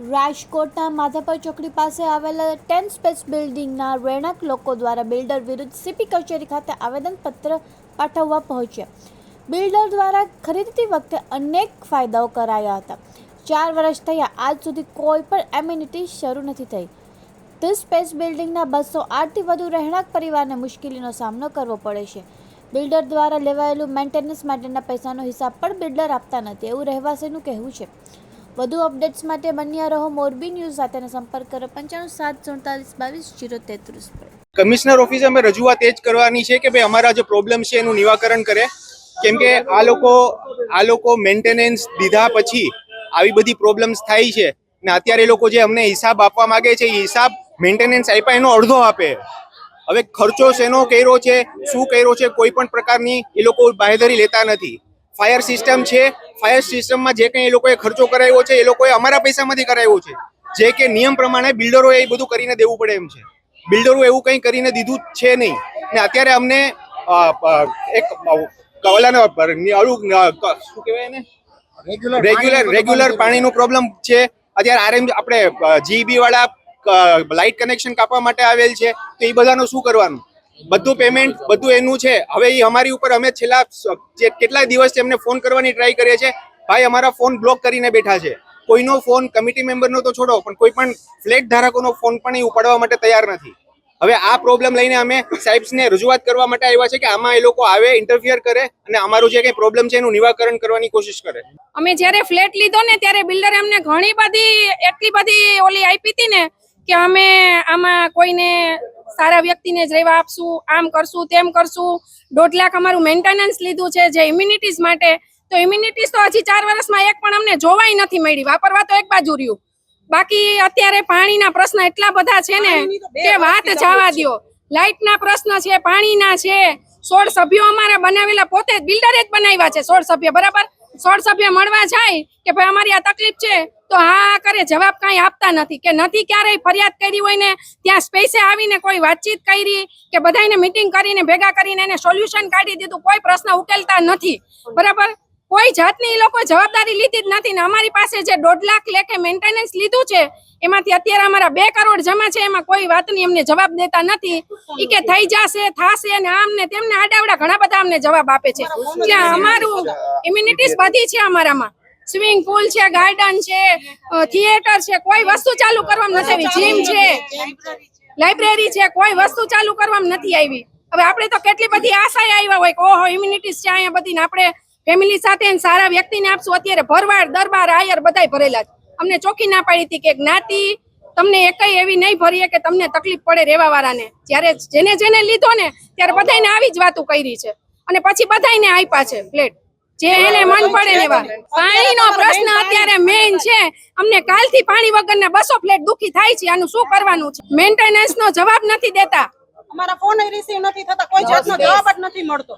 રાજકોટના માધાપર ચોકડી પાસે આવેલા ટેન સ્પેસ બિલ્ડિંગના રહેણાંક લોકો દ્વારા બિલ્ડર વિરુદ્ધ સીપી કચેરી ખાતે આવેદનપત્ર પાઠવવા પહોંચ્યા. બિલ્ડર દ્વારા ખરીદતી વખતે અનેક ફાયદાઓ કરાયા હતા. ચાર વર્ષ થયા, આજ સુધી કોઈ પણ એમ્યુનિટી શરૂ નથી થઈ. ધ સ્પેસ બિલ્ડિંગના બસો આઠથી વધુ રહેણાંક પરિવારને મુશ્કેલીનો સામનો કરવો પડે છે. બિલ્ડર દ્વારા લેવાયેલું મેન્ટેનન્સ માટેના પૈસાનો હિસાબ પણ બિલ્ડર આપતા નથી, એવું રહેવાસીનું કહેવું છે. વધુ અપડેટ્સ માટે બન્યા રહો મોરબી ન્યૂઝ સાથેનો સંપર્ક કરો પંચાણું સાત સુડતાલીસ બાવીસ જીરો તેત્રીસ પર. કમિશનર ઓફિસે અમે રજૂઆત એ જ કરવાની છે કે ભાઈ અમારા જે પ્રોબ્લેમ છે એનું નિવાકરણ કરે. કેમ કે આ લોકો આ લોકો મેન્ટેનન્સ દીધા પછી આવી બધી પ્રોબ્લેમ્સ થાય છે. ને અત્યારે એ લોકો જે અમને હિસાબ આપવા માંગે છે, એ હિસાબ મેન્ટેનન્સ આપ્યા, એનો અડધો આપે. હવે ખર્ચો શેનો કર્યો છે, શું કર્યો છે, કોઈ પણ પ્રકારની એ લોકો બાહેધરી લેતા નથી. ફાયર સિસ્ટમ છે ફાયર સિસ્ટમમાં જે કંઈ એ લોકોએ ખર્ચો કરાવ્યો છે એ લોકોએ અમારા પૈસામાંથી કરાવ્યો છે. જે કે નિયમ પ્રમાણે બિલ્ડરોએ એ બધું કરીને દેવું પડે એમ છે. બિલ્ડરો એવું કંઈ કરીને દીધું છે નહીં. ને અત્યારે અમને એક ઓલાનો ઓલું અ, ક- શું કહેવાય ને રેગ્યુલર રેગ્યુલર પાણીનો પ્રોબ્લેમ છે. અત્યારે આરએમ આપણે જીબી વાળા લાઇટ કનેક્શન કાપવા માટે આવેલ છે. તો એ બધાનું શું કરવાનું? બધું પેમેન્ટ બધું એનું છે. હવે એ અમારી ઉપર અમે છેલ્લા કેટલાય દિવસથી એમને ફોન કરવાની ટ્રાય કરીએ છીએ. ભાઈ, અમારા ફોન બ્લોક કરીને બેઠા છે. કોઈનો ફોન કમિટી મેમ્બરનો તો છોડો, પણ કોઈ પણ ફ્લેટ ધારકોનો ફોન પણ એ ઉપાડવા માટે તૈયાર નથી. હવે આ પ્રોબ્લેમ લઈને અમે સાહેબને રજૂઆત કરવા માટે આવ્યા છે કે આમાં એ લોકો આવે ઇન્ટરફિયર કરે અને અમારું જે કંઈ પ્રોબ્લેમ છે એનું નિવાકરણ કરવાની કોશિશ કરે. અમે જ્યારે ફ્લેટ લીધો ને ત્યારે બિલ્ડરે અમને ઘણી બધી, એટલી બધી ઓલી આપી હતી ને કે અમે આમાં કોઈને સારા વ્યક્તિને જ રહેવા આપશું આમ કરશું તેમ કરશું. દોઢ લાખ અમારું મેન્ટેનન્સ લીધું છે જે ઇમ્યુનિટીઝ માટે. તો ઇમ્યુનિટીઝ તો હજી ચાર વર્ષમાં એક પણ અમને જોવાય નથી મળી. વાપરવા તો એક બાજુ રહ્યું. બાકી અત્યારે પાણીના પ્રશ્ન એટલા બધા છે ને કે વાત જવા દ્યો. લાઇટના પ્રશ્ન છે પાણીના છે. સોળ સભ્યો અમારા બનાવેલા પોતે જ બિલ્ડરે જ બનાવ્યા છે સોળ સભ્ય બરાબર? સોળ સભ્ય મળવા જાય કે ભાઈ અમારી આ તકલીફ છે, તો હા કરે. જવાબ કાંઈ આપતા નથી. કે નથી ક્યારેય ફરિયાદ કરી હોય ને, ત્યાં સ્પેસે આવીને કોઈ વાતચીત કરી કે બધાને મીટિંગ કરીને ભેગા કરીને એને સોલ્યુશન કાઢી દીધું, કોઈ પ્રશ્ન ઉકેલતા નથી. બરાબર? કોઈ જાતની એ લોકો જવાબદારી લીધી જ નથી ને અમારી પાસે જે દોઢ લાખ લેખે મેન્ટેનન્સ લીધું છે એમાંથી અત્યારે અમારા બે કરોડ જમા છે એમાં કોઈ વાતની અમને જવાબ દેતા નથી. એ કે થઈ જશે થશે ને આમ ને તેમને આડાવડા ઘણા બધા અમને જવાબ આપે છે. ત્યાં અમારું ઇમ્યુનિટીઝ બધી છે અમારામાં. સ્વિમિંગ પુલ છે ગાર્ડન છે થિયેટર છે કોઈ વસ્તુ ચાલુ કરવામાં નથી આવી. જીમ છે લાઇબ્રેરી છે. કોઈ વસ્તુ ચાલુ કરવામાં નથી આવી. હવે આપણે તો કેટલી બધી આશાએ આવ્યા હોય કે ઓહો ઇમ્યુનિટીઝ છે અહીંયા બધી આપણે ફેમિલી સાથે સારા વ્યક્તિને આપશું. અત્યારે ભરવાડ દરબાર આયર બધાય ભરેલા છે. અમને ચોખ્ખી ના પાડી હતી કે જ્ઞાતિ તમને એકઈ એવી નહીં ભરીએ કે તમને તકલીફ પડે રહેવા વાળાને જ્યારે જેને જેને લીધો ને ત્યારે બધાને આવી જ વાતો કરી છે. અને પછી બધાને આપ્યા છે ફ્લેટ જે એને મન પડે ને એવા. પાણીનો પ્રશ્ન અત્યારે મેઇન છે. અમને કાલથી પાણી વગરના બસો ફ્લેટ દુખી થાય છે. આનું શું કરવાનું છે? મેન્ટેનન્સ નો જવાબ નથી દેતા. અમારા ફોન રિસીવ નથી થતા. કોઈ જાતનો જવાબ જ નથી મળતો.